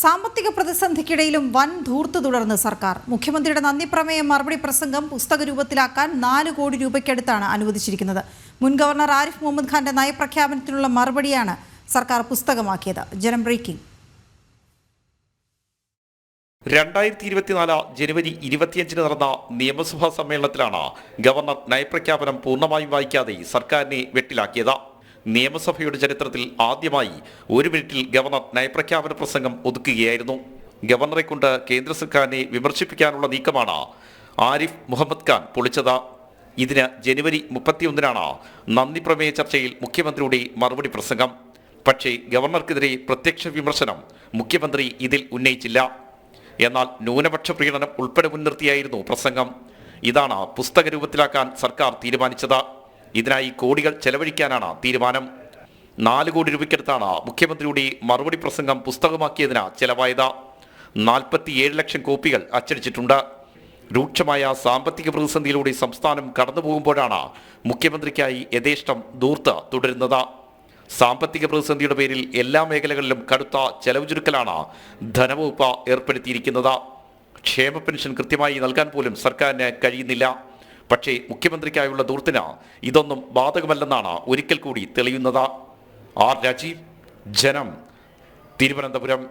സാമ്പത്തിക പ്രതിസന്ധിക്കിടയിലും വൻ ധൂർത്ത് തുടർന്ന് സർക്കാർ. മുഖ്യമന്ത്രിയുടെ നന്ദി പ്രമേയ മറുപടി പ്രസംഗം പുസ്തക രൂപത്തിലാക്കാൻ നാല് കോടി രൂപയ്ക്കടുത്താണ് അനുവദിച്ചിരിക്കുന്നത്. മുൻ ഗവർണർ ആരിഫ് മുഹമ്മദ് ഖാന്റെ നയപ്രഖ്യാപനത്തിനുള്ള മറുപടിയാണ് സർക്കാർ പുസ്തകമാക്കിയത്. ജനം ബ്രേക്കിംഗ്. രണ്ടായിരത്തി ഇരുപത്തിനാല് ജനുവരി ഇരുപത്തിയഞ്ചിന് നടന്ന നിയമസഭാ സമ്മേളനത്തിലാണ് ഗവർണർ നയപ്രഖ്യാപനം പൂർണമായും വായിക്കാതെ സർക്കാരിനെ വെട്ടിലാക്കിയത്. നിയമസഭയുടെ ചരിത്രത്തിൽ ആദ്യമായി ഒരു മിനിറ്റിൽ ഗവർണർ നയപ്രഖ്യാപന പ്രസംഗം ഒതുക്കുകയായിരുന്നു. ഗവർണറെ കൊണ്ട് കേന്ദ്ര സർക്കാരിനെ വിമർശിപ്പിക്കാനുള്ള നീക്കമാണ് ആരിഫ് മുഹമ്മദ് ഖാൻ പൊളിച്ചത്. ഇതിന് ജനുവരി മുപ്പത്തിയൊന്നിനാണ് നന്ദി പ്രമേയ ചർച്ചയിൽ മുഖ്യമന്ത്രിയുടെ മറുപടി പ്രസംഗം. പക്ഷേ ഗവർണർക്കെതിരെ പ്രത്യക്ഷ വിമർശനം മുഖ്യമന്ത്രി ഇതിൽ ഉന്നയിച്ചില്ല. എന്നാൽ ന്യൂനപക്ഷ പ്രീണനം ഉൾപ്പെടെ മുൻനിർത്തിയായിരുന്നു പ്രസംഗം. ഇതാണ് പുസ്തക രൂപത്തിലാക്കാൻ സർക്കാർ തീരുമാനിച്ചത്. ഇതിനായി കോടികൾ ചെലവഴിക്കാനാണ് തീരുമാനം. നാല് കോടി രൂപയ്ക്കടുത്താണ് മുഖ്യമന്ത്രിയുടെ മറുപടി പ്രസംഗം പുസ്തകമാക്കിയതിന് ചെലവായത്. നാൽപ്പത്തിയേഴ് ലക്ഷം കോപ്പികൾ അച്ചടിച്ചിട്ടുണ്ട്. രൂക്ഷമായ സാമ്പത്തിക പ്രതിസന്ധിയിലൂടെ സംസ്ഥാനം കടന്നു പോകുമ്പോഴാണ് മുഖ്യമന്ത്രിക്കായി യഥേഷ്ടം ദൂർത്ത് തുടരുന്നത്. സാമ്പത്തിക പ്രതിസന്ധിയുടെ പേരിൽ എല്ലാ മേഖലകളിലും കടുത്ത ചെലവ് ചുരുക്കലാണ് ധനവകുപ്പ് ഏർപ്പെടുത്തിയിരിക്കുന്നത്. ക്ഷേമ പെൻഷൻ കൃത്യമായി നൽകാൻ പോലും സർക്കാരിന് കഴിയുന്നില്ല. പക്ഷേ മുഖ്യമന്ത്രിക്കായുള്ള ദൂർത്തിന് ഇതൊന്നും ബാധകമല്ലെന്നാണ് ഒരിക്കൽ കൂടി തെളിയുന്നത്. ആർ രാജീവ് ജനം തിരുവനന്തപുരം